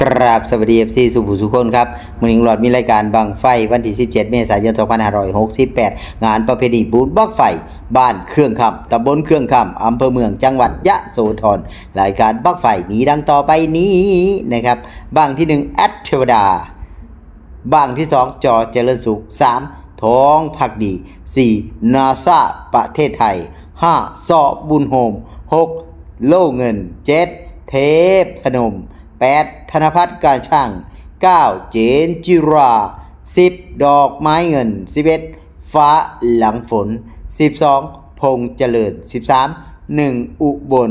ครับสวัสดีเอฟซีสุภูสุคนครับมือนิงหลอดมีรายการบังไฟวันที่ 17 เมษายน 2568 งานประเพณีบูธบักไฟ บ้านเครื่องคำตำบลเครื่องคำอำเภอเมืองจังหวัดยะโสธรรายการบักไฟมีดังต่อไปนี้นะครับบ้างที่ 1 แอดเทวดา บ้างที่ 2 จอเจริญสุข 3. ท้องพักดี 4. นาซาประเทศไทย 5. สอบบุญโฮม 6. โล่เงิน 7. เทพพนม 8. ธนพัฒน์การช่าง 9. เจนจิรา 10. ดอกไม้เงิน 11. ฟ้าหลังฝน 12. พงษ์เจริญ 13. 1. อุบล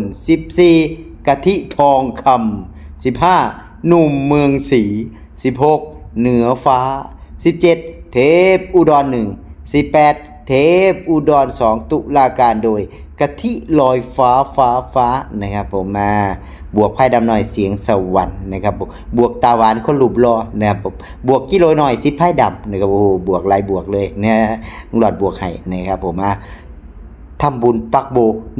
14. กะทิทองคำ 15. หนุ่มเมืองศรี 16. เหนือฟ้า 17. เทพอุดรหนึ่ง 18. เทพอุดรสองตุลาการโดย กะทิลอยฟ้าฟ้าฟ้านะครับผมมาบวกไพ่ดำหน่อยเสียงสวรรค์นะครับผมบวกตาหวานคนหลุบรอนะครับผมบวกกิโลหน่อยซิดไพ่ดำนะครับโอ้โหบวกลายบวกเลยนะหลอดบวกให้นะครับผมมาทำบุญปักโบ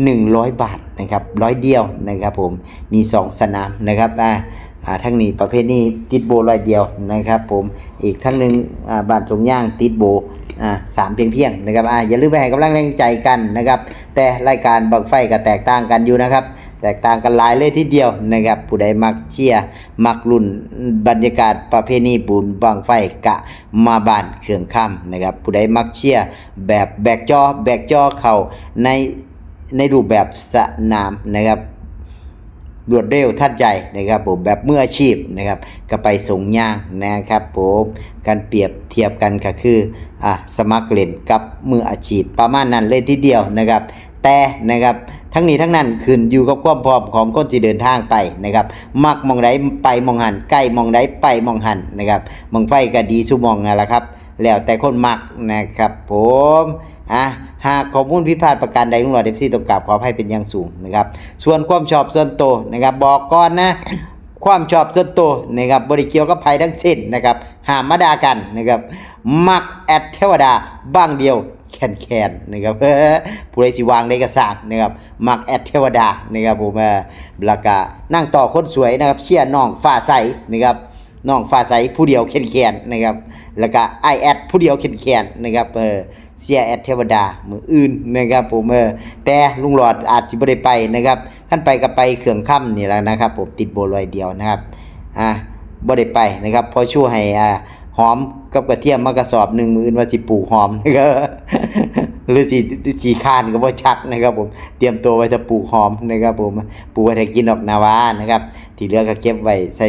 100 บาทนะครับร้อยเดียวนะครับผมมี 2 สนามนะครับอ่าทั้งนี้ประเภทนี้ติดโบร้อยเดียวนะครับผมอีกทั้งหนึ่งอ่าบ้านสงย่างติดโบ อ่าสามเพียงเพียงนะครับอ่าอย่าลืมไปให้กำลังแรงใจกันนะครับ แต่รายการบังไฟก็แตกต่างกันอยู่นะครับ แตกต่างกันหลายเลยทีเดียวนะครับ ผู้ใดมักเชียร์มักรุ่นบรรยากาศประเพณีบุญบังไฟกะมาบานเครื่องค่ำนะครับ ผู้ใดมักเชียร์แบบแบกจอแบกจอเข่าในในรูปแบบสนามนะครับ รวดเร็วทันใจนะครับผมแบบมืออาชีพนะครับก็ไปส่งย่างนะครับผมการเปรียบเทียบกันก็คืออะสมัครเล่นกับมืออาชีพประมาณนั้นเลยทีเดียวนะครับ แต่นะครับทั้งนี้ทั้งนั้นขึ้นอยู่กับความพร้อมของคนที่เดินทางไปนะครับ มักมองใดไปมองหันใกล้มองใดไปมองหันนะครับมองไฟก็ดีสุมองนั่นแหละครับ แล้วแต่คนมักนะครับผมอะหากข้อมูลผิพาดประการใดลุงหลอดเอฟซีต้องกราบขออภัยเป็นอย่างสูงนะครับ ส่วนความชอบส่วนตัวนะครับ บอกก่อนนะความชอบส่วนตัวนะครับบริเกี่ยวกับภัยทั้งสิ้นนะครับหามมาดากันนะครับมักแอดเทวดาบ้างเดียวแคนแคนๆนะครับผู้ใดสิวางได้ก็สางนะครับมักแอดเทวดานะครับผมเออแล้วก็นั่งต่อคนสวยนะครับเชียร์น้องฟ้าใสนะครับ น้องฟ้าใสผู้เดียวเข็นแคนๆนะครับ แล้วก็ไอแอดผู้เดียวเข็นแคนๆนะครับเออเสียแอดเทวดามืออื่นนะครับผมเออแต่ลุงหลอดอาจจะไม่ได้ไปนะครับท่านไปก็ไปเครื่องค่ำนี่แหล้วนะครับ ผมติดโบลอยเดียวนะครับอะบ่ได้ไปนะครับพอช่วยให้อ่าหอมกับกระเทียมมากระสอบหนึ่งมืออื่นว่าสิปลูกหอมนะครับหรือสีสีคานก็บ่ชักนะครับ ผมเตรียมตัวไว้จะปลูกหอมนะครับ ผมปลูกไว้ให้กินออกนาวานะครับ ที่เหลือก็เก็บไว้ใส่